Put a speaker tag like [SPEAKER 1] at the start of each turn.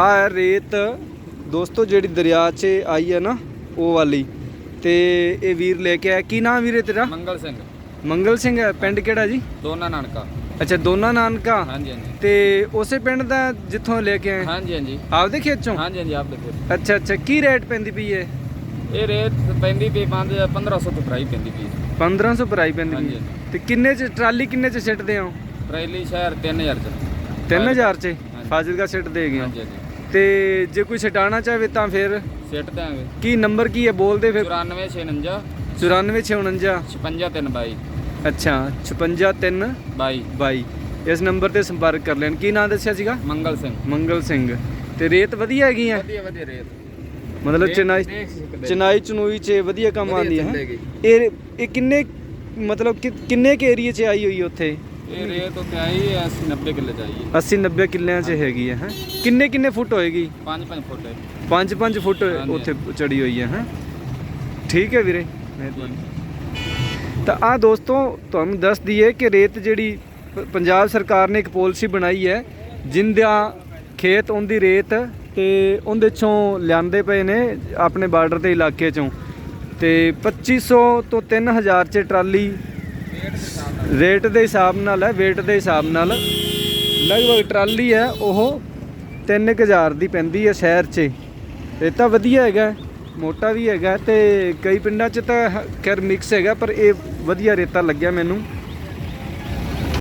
[SPEAKER 1] ਆ ਰੇਤ ਦੋਸਤੋ ਜਿਹੜੀ ਦਰਿਆ 'ਚ ਆਈ ਹੈ ਨਾ ਉਹ ਵਾਲੀ। ਤੇ ਇਹ ਵੀਰ ਲੈ ਕੇ ਆਇਆ। ਕੀ ਨਾਮ ਵੀਰੇ ਤੇਰਾ?
[SPEAKER 2] ਮੰਗਲ ਸਿੰਘ।
[SPEAKER 1] ਮੰਗਲ ਸਿੰਘ ਹੈ। ਪਿੰਡ ਕਿਹੜਾ ਜੀ?
[SPEAKER 2] ਦੋਨਾ ਨਾਨਕਾ।
[SPEAKER 1] ਅੱਛਾ ਦੋਨਾ ਨਾਨਕਾ?
[SPEAKER 2] ਹਾਂਜੀ ਹਾਂਜੀ।
[SPEAKER 1] ਤੇ ਉਸੇ ਪਿੰਡ ਦਾ ਜਿੱਥੋਂ ਲੈ ਕੇ ਆਏ?
[SPEAKER 2] ਹਾਂਜੀ ਹਾਂਜੀ।
[SPEAKER 1] ਆਪਦੇ ਖੇਤ ਚੋਂ?
[SPEAKER 2] ਹਾਂਜੀ ਹਾਂਜੀ ਆਪ ਦੇਖੋ
[SPEAKER 1] ਅੱਛਾ ਅੱਛਾ। ਕੀ ਰੇਟ ਪੈਂਦੀ ਪਈ ਹੈ
[SPEAKER 2] ਇਹ ਰੇਤ ਪੈਂਦੀ ਪਈ 5 1500 ਤੋਂ ਪ੍ਰਾਈ ਪੈਂਦੀ ਪਈ।
[SPEAKER 1] 1500 ਪ੍ਰਾਈ ਪੈਂਦੀ
[SPEAKER 2] ਹਾਂਜੀ,
[SPEAKER 1] ਤੇ ਕਿੰਨੇ ਚ ਟਰਾਲੀ ਕਿੰਨੇ ਚ ਸਿੱਟਦੇ ਹੋ?
[SPEAKER 2] ਟਰੈਲੀ ਸ਼ਹਿਰ 3000 ਚ।
[SPEAKER 1] 3000 ਚ। ਫਾਜ਼ਿਲਕਾ ਸਿੱਟ ਦੇ ਗਏ ਹੋ।
[SPEAKER 2] ਹਾਂਜੀ ਹਾਂਜੀ।
[SPEAKER 1] ਤੇ ਜੇ ਕੋਈ ਛਡਾਣਾ ਚਾਹਵੇ ਤਾਂ ਫਿਰ
[SPEAKER 2] ਸਿੱਟ ਦਾਂਗੇ
[SPEAKER 1] ਕੀ ਨੰਬਰ ਕੀ ਹੈ ਬੋਲਦੇ ਫਿਰ?
[SPEAKER 2] 94
[SPEAKER 1] 9449
[SPEAKER 2] 56 52
[SPEAKER 1] ਅੱਛਾ 563
[SPEAKER 2] 22
[SPEAKER 1] 22 ਇਸ ਨੰਬਰ ਤੇ ਸੰਪਰਕ ਕਰ ਲੈਣ। ਕੀ ਨਾਮ ਦੱਸਿਆ ਸੀਗਾ?
[SPEAKER 2] ਮੰਗਲ ਸਿੰਘ।
[SPEAKER 1] ਮੰਗਲ ਸਿੰਘ। ਤੇ ਰੇਤ ਵਧੀਆ ਹੈਗੀ ਆ?
[SPEAKER 2] ਵਧੀਆ ਵਧੀਆ ਰੇਤ।
[SPEAKER 1] ਮਤਲਬ
[SPEAKER 2] ਦੇਖ-
[SPEAKER 1] ਚਨਾਈ
[SPEAKER 2] ਦੇਖ ਸਕਦੇ।
[SPEAKER 1] ਚਨਾਈ ਚਨੂਈ ਚ ਵਧੀਆ ਕੰਮ
[SPEAKER 2] ਵਧੀਆ
[SPEAKER 1] ਆਉਂਦੀ ਹੈ?
[SPEAKER 2] ਚੱਲੇਗੀ।
[SPEAKER 1] ਇਹ ਇਹ ਕਿੰਨੇ ਮਤਲਬ ਕਿ- ਕਿੰਨੇ ਕੇ ਏਰੀਏ ਚ ਆਈ ਹੋਈ ਹੈ ਉੱਥੇ?
[SPEAKER 2] ਇਹ ਰੇਤ ਉੱਤੇ ਆਈ ਹੈ 80 90 ਕਿੱਲੇ ਚਾਹੀਏ
[SPEAKER 1] 80 90 ਕਿੱਲਿਆਂ ਚ ਹੈਗੀ ਹੈ ਹੈਂ? ਕਿੰਨੇ ਕਿੰਨੇ ਫੁੱਟ ਹੋਏਗੀ?
[SPEAKER 2] 5 5 ਫੁੱਟ ਹੈ।
[SPEAKER 1] 5 5 ਫੁੱਟ। ਉੱਥੇ ਚੜੀ ਹੋਈ ਹੈ ਹੈ? ਠੀਕ ਹੈ ਵੀਰੇ ਮਿਹਰਬਾਨੀ। ਤਾਂ ਆ ਦੋਸਤੋ ਤੁਹਾਨੂੰ ਦੱਸ ਦਈਏ ਕਿ ਰੇਤ ਜਿਹੜੀ ਪੰਜਾਬ ਸਰਕਾਰ ਨੇ ਇੱਕ ਪਾਲਿਸੀ ਬਣਾਈ ਹੈ ਜਿੰਦਿਆਂ ਖੇਤ ਉਹਦੀ ਰੇਤ ਤੇ ਉਹਦੇ ਚੋਂ ਲਿਆਂਦੇ ਪਏ ਨੇ ਆਪਣੇ ਬਾਰਡਰ ਦੇ ਇਲਾਕੇ ਚੋਂ। ਤੇ 2500 ਤੋਂ 3000 ਚ ਟਰਾਲੀ ਰੇਟ ਦੇ ਹਿਸਾਬ ਨਾਲ ਹੈ, weight ਦੇ ਹਿਸਾਬ ਨਾਲ। ਲਗਭਗ ਟਰਾਲੀ ਹੈ, ਉਹ 3000 ਦੀ ਪੈਂਦੀ ਹੈ ਸ਼ਹਿਰ 'ਚ। ਇਹ ਤਾਂ ਵਧੀਆ ਹੈਗਾ, ਮੋਟਾ ਵੀ ਹੈਗਾ ਤੇ ਕਈ ਪਿੰਡਾਂ 'ਚ ਤਾਂ ਖੈਰ ਮਿਕਸ ਹੈਗਾ, ਪਰ ਇਹ ਵਧੀਆ ਰੇਤਾ ਲੱਗਿਆ ਮੈਨੂੰ।